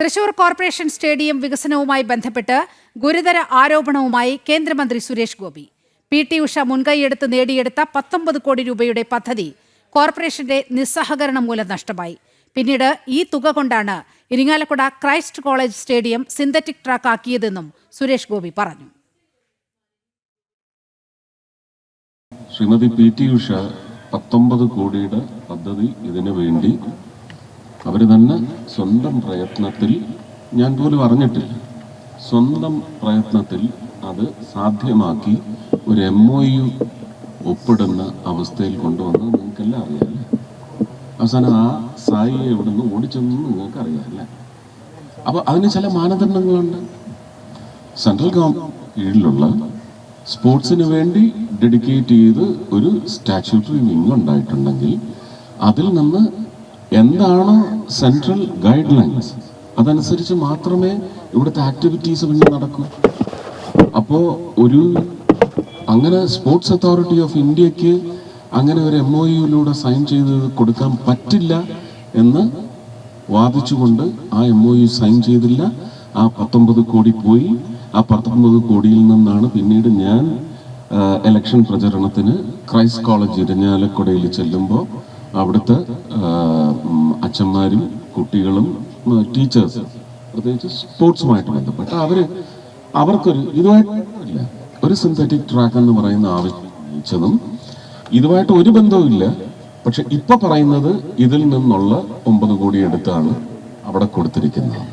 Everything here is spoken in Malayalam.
തൃശൂർ കോർപ്പറേഷൻ സ്റ്റേഡിയം വികസനവുമായി ബന്ധപ്പെട്ട് ഗുരുതര ആരോപണവുമായി കേന്ദ്രമന്ത്രി സുരേഷ് ഗോപി. പി ടി ഉഷ മുൻകൈയെടുത്ത് നേടിയെടുത്ത പത്തൊമ്പത് കോടി രൂപയുടെ പദ്ധതി കോർപ്പറേഷന്റെ നിസ്സഹകരണം മൂലം നഷ്ടമായി. പിന്നീട് ഈ തുക കൊണ്ടാണ് Irinjalakuda Christ college stadium synthetic track ആക്കിയതെന്നും Suresh Gopi പറഞ്ഞു. ശ്രീമതി പി ടി ഉഷ പത്തൊമ്പത് കോടിയുടെ പദ്ധതി ഇതിനു വേണ്ടി അവർ തന്നെ സ്വന്തം പ്രയത്നത്തിൽ ഞാൻ പോലും അറിഞ്ഞിട്ടില്ല സ്വന്തം പ്രയത്നത്തിൽ അത് സാധ്യമാക്കി ഒരു എം ഒ യു ഒപ്പിടുന്ന അവസ്ഥയിൽ കൊണ്ടുവന്ന് നിങ്ങൾക്കെല്ലാം അറിയാമല്ലേ അവസാനം ആ സായിയെ ഇവിടുന്ന് ഓടിച്ചെന്ന് നിങ്ങൾക്ക് അറിയാമല്ലേ അപ്പോൾ അതിന് ചില മാനദണ്ഡങ്ങളുണ്ട്. സെൻട്രൽ കീഴിലുള്ള സ്പോർട്സിന് വേണ്ടി ഡെഡിക്കേറ്റ് ചെയ്ത് ഒരു സ്റ്റാച്യൂട്ടറി വിങ് ഉണ്ടായിട്ടുണ്ടെങ്കിൽ അതിൽ നിന്ന് എന്താണ് സെൻട്രൽ ഗൈഡ് ലൈൻസ് അതനുസരിച്ച് മാത്രമേ ഇവിടുത്തെ ആക്ടിവിറ്റീസ് പിന്നെ നടക്കൂ. അപ്പോൾ ഒരു അങ്ങനെ സ്പോർട്സ് അതോറിറ്റി ഓഫ് ഇന്ത്യയ്ക്ക് അങ്ങനെ ഒരു എം ഒ യുയിലൂടെ സൈൻ ചെയ്ത് കൊടുക്കാൻ പറ്റില്ല എന്ന് വാദിച്ചുകൊണ്ട് ആ എം ഒ യു സൈൻ ചെയ്തില്ല. ആ പത്തൊമ്പത് കോടി പോയി. ആ പത്തൊമ്പത് കോടിയിൽ നിന്നാണ് പിന്നീട് ഞാൻ ഇലക്ഷൻ പ്രചരണത്തിന് ക്രൈസ്റ്റ് കോളേജ് ഇരിഞ്ഞാലക്കുടയിൽ ചെല്ലുമ്പോൾ അവിടുത്തെ അച്ഛന്മാരും കുട്ടികളും ടീച്ചേഴ്സ് പ്രത്യേകിച്ച് സ്പോർട്സുമായിട്ട് ബന്ധപ്പെട്ട് അവർ അവർക്കൊരു ഇതുമായിട്ടില്ല ഒരു സിന്തറ്റിക് ട്രാക്ക് എന്ന് പറയുന്ന ആവശ്യം ഇതുമായിട്ട് ഒരു ബന്ധവുമില്ല പക്ഷെ ഇപ്പൊ പറയുന്നത് ഇതിൽ നിന്നുള്ള ഒമ്പത് കോടി എടുത്താണ് അവിടെ കൊടുത്തിരിക്കുന്നത്.